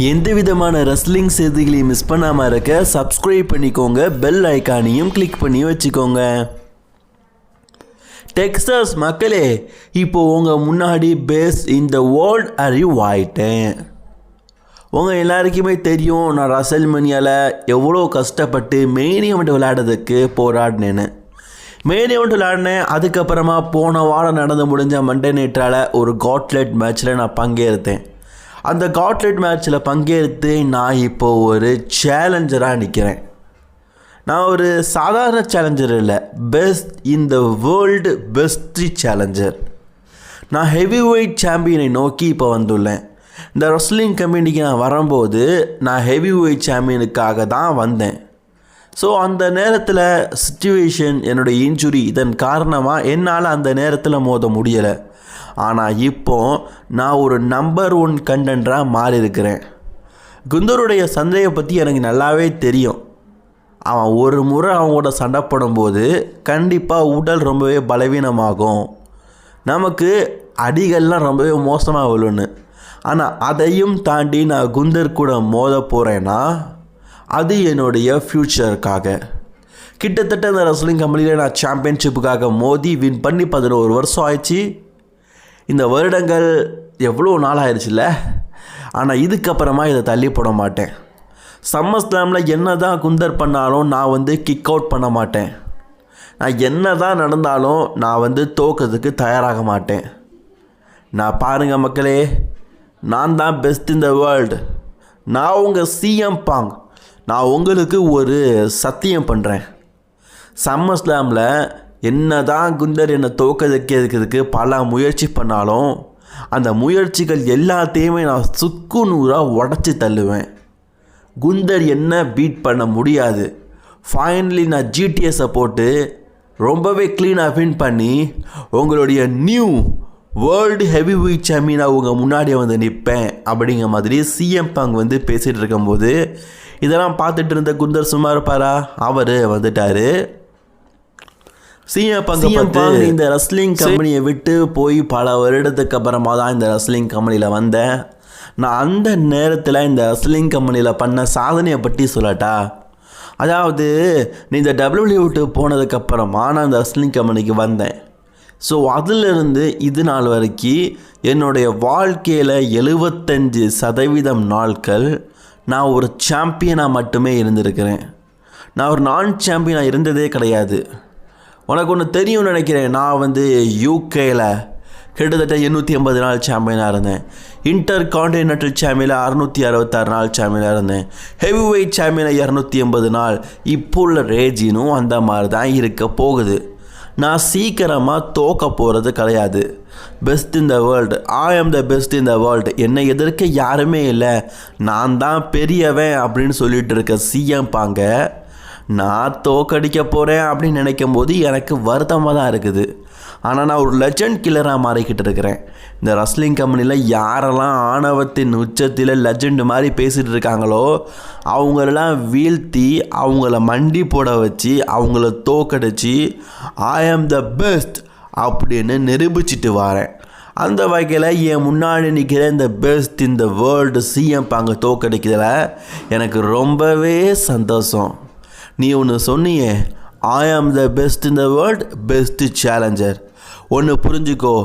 எந்த விதமான ரெஸ்லிங் செய்திகளையும் மிஸ் பண்ணாமல் இருக்க சப்ஸ்கிரைப் பண்ணிக்கோங்க. பெல் ஐக்கானையும் கிளிக் பண்ணி வச்சுக்கோங்க. டெக்ஸாஸ் மக்களே இப்போ உங்கள் முன்னாடி பேஸ் இந்த வேர்ல்ட் அறிவு ஆயிட்டேன் உங்கள் எல்லாருக்குமே தெரியும் நான் ரசல்மனியால் எவ்வளோ கஷ்டப்பட்டு மெயின் ஈவெண்ட் விளையாடுறதுக்கு போராடினேன்னு. மெயின் ஈவெண்ட் விளையாடினேன் அதுக்கப்புறமா போன வாரம் நடந்து முடிஞ்ச மண்டே நேற்றால் ஒரு காட்லெட் மேட்ச்சில் நான் பங்கேற்றேன். அந்த காட்லெட் மேட்ச்சில் பங்கேற்று நான் இப்போ ஒரு சேலஞ்சராக நிற்கிறேன் நான் ஒரு சாதாரண சேலஞ்சர் இல்லை. பெஸ்ட் இந்த வேர்ல்டு பெஸ்ட் சேலஞ்சர் நான் ஹெவி வெயிட் சாம்பியனை நோக்கி இப்போ வந்துள்ளேன். இந்த ரெஸ்லிங் கம்பெனிக்கு நான் வரும்போது நான் ஹெவி வெயிட் சாம்பியனுக்காக தான் வந்தேன். ஸோ அந்த நேரத்தில் சுச்சுவேஷன் என்னுடைய இன்ஜுரி இதன் காரணமாக என்னால் அந்த நேரத்தில் மோத முடியலை. ஆனால் இப்போ நான் ஒரு நம்பர் ஒன் கண்டென்ட்டாக மாறி இருக்கிறேன் குந்தருடைய சந்தையை பற்றி எனக்கு நல்லாவே தெரியும். அவன் ஒரு முறை அவங்களோட சண்டை போடும்போது கண்டிப்பாக உடல் ரொம்பவே பலவீனமாகும். நமக்கு அடிகள்லாம் ரொம்பவே மோசமாக விழுன்னு ஆனால் அதையும் தாண்டி நான் குந்தர் கூட மோத போகிறேன்னா அது என்னுடைய ஃப்யூச்சருக்காக கிட்டத்தட்ட இந்த ரெஸ்லிங் கம்பெனியில் நான் சாம்பியன்ஷிப்புக்காக மோதி வின் பண்ணி பதினோரு வருஷம் ஆயிடுச்சு. இந்த வருடங்கள் எவ்வளோ நாள் ஆயிடுச்சுல்ல ஆனால் இதுக்கப்புறமா இதை தள்ளி போட மாட்டேன். சம்மர் ஸ்லாமில் என்ன தான் குந்தர் பண்ணாலும் நான் வந்து கிக் அவுட் பண்ண மாட்டேன். நான் என்ன தான் நடந்தாலும் நான் வந்து தோக்கிறதுக்கு தயாராக மாட்டேன். நான் பாருங்கள் மக்களே நான் தான் பெஸ்ட் இன் த வேர்ல்டு நான் உங்கள் சிஎம் பாங் நான் உங்களுக்கு ஒரு சத்தியம் பண்ணுறேன் சம்மர் ஸ்லாமில் என்ன தான் குந்தர் என்னை தோக்கதுக்கிறதுக்கு பல முயற்சி பண்ணாலும் அந்த முயற்சிகள் எல்லாத்தையுமே நான் சுக்கு நூறாக உடச்சி தள்ளுவேன். குந்தர் என்ன பீட் பண்ண முடியாது. ஃபைனலி நான் ஜிடிஎஸை போட்டு ரொம்பவே க்ளீனாக வின் பண்ணி உங்களுடைய நியூ வேர்ல்டு ஹெவி வெயிட் சாம்பியனாக உங்கள் முன்னாடியே வந்து நிற்பேன் அப்படிங்கிற மாதிரி சிஎம் பங் வந்து பேசிகிட்டு இருக்கும்போது இதெல்லாம் பார்த்துட்டு இருந்த குந்தர் சும்மா இருப்பாரா? அவர் வந்துட்டார். சிஎம் பங்கு இந்த ரெஸ்லிங் கம்பெனியை விட்டு போய் பல வருடத்துக்கு அப்புறமா தான் இந்த ரெஸ்லிங் கம்பெனியில் வந்தேன் நான் அந்த நேரத்தில் இந்த ரெஸ்லிங் கம்பெனியில் பண்ண சாதனையை பற்றி சொல்லட்டா? அதாவது நீ இந்த டபிள்யூ விட்டு போனதுக்கப்புறமா நான் இந்த ரெஸ்லிங் கம்பெனிக்கு வந்தேன். ஸோ அதிலிருந்து இது நாள் வரைக்கும் என்னுடைய வாழ்க்கையில் எழுபத்தஞ்சு சதவீதம் நாட்கள் நான் ஒரு சாம்பியனாக மட்டுமே இருந்திருக்கிறேன். நான் ஒரு நான் சாம்பியனாக இருந்ததே கிடையாது. உனக்கு ஒன்று தெரியும்னு நினைக்கிறேன். நான் வந்து யூகேயில் கிட்டத்தட்ட எண்ணூற்றி ஐம்பது நாள் சாம்பியனாக இருந்தேன். இன்டர் காண்டினென்டல் சாம்பியனில் அறுநூற்றி அறுபத்தாறு நாள் சாம்பியனாக இருந்தேன். ஹெவி வெயிட் சாம்பியனில் இரநூத்தி எண்பது நாள். இப்போ உள்ள ரேஜினும் அந்த மாதிரி தான் இருக்க போகுது. நான் சீக்கிரமாக தோக்க போகிறது கிடையாது. Best in the world I am the best in the world என்னை எதிர்க்க யாருமே இல்லை. நான் தான் பெரியவன் அப்படின்னு சொல்லிட்டு இருக்க சிஎம் பாங்க. நான் தோக்கடிக்க போகிறேன் அப்படின்னு நினைக்கும் போது எனக்கு வருத்தமாக தான் இருக்குது. ஆனால் நான் ஒரு லெஜண்ட் கில்லராக மாறிக்கிட்டு இருக்கிறேன். இந்த ரஸ்லிங் கம்பெனியில் யாரெல்லாம் ஆணவத்தின் உச்சத்தில் லெஜண்ட் மாதிரி பேசிகிட்டு இருக்காங்களோ அவங்களெல்லாம் வீழ்த்தி அவங்கள மண்டி போட வச்சு அவங்கள தோக்கடிச்சு ஐ ஆம் த பெஸ்ட் அப்படின்னு நிரூபிச்சிட்டு வரேன். அந்த வகையில் என் முன்னாடி நிற்கிற இந்த பெஸ்ட் இந்த வேர்ல்டு சிஎம் பாங்க தோக்கடிக்கிறதுல எனக்கு ரொம்பவே சந்தோஷம். நீ ஒன்று சொன்னியே I am the best in the world best challenger ஒன்று புரிஞ்சுக்கோ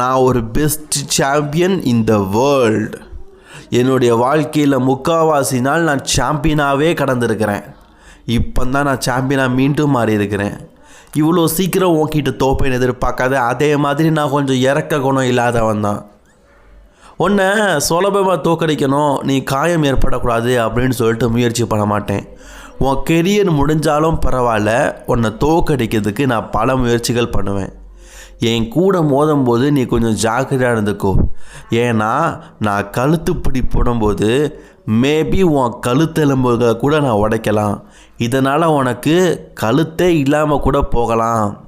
நான் ஒரு best champion in the world என்னுடைய வாழ்க்கையில் முக்கால்வாசி நாள் நான் சாம்பியனாகவே கடந்திருக்கிறேன். இப்போ தான் நான் சாம்பியனாக மீண்டும் மாறி இருக்கிறேன் இவ்வளோ சீக்கிரம் உன்கிட்ட தோப்பேன்னு எதிர்பார்க்காத அதே மாதிரி நான் கொஞ்சம் இறக்க குணம் இல்லாதவன் தான். உன்னை சுலபமாக தோக்கடிக்கணும் நீ காயம் ஏற்படக்கூடாது அப்படின்னு சொல்லிட்டு முயற்சி பண்ண மாட்டேன். உன் கெரியர் முடிஞ்சாலும் பரவாயில்ல உன்னை தோக்கடிக்கிறதுக்கு நான் பல முயற்சிகள் பண்ணுவேன். என் கூட மோதும் போது நீ கொஞ்சம் ஜாக்கிரதையாக இருந்துக்கோ. ஏன்னா நான் கழுத்து பிடி போடும்போது மேபி உன் கழுத்தெலும்புகளை கூட நான் உடைக்கலாம். இதனால் உனக்கு கழுத்தே இல்லாமல் கூட போகலாம்.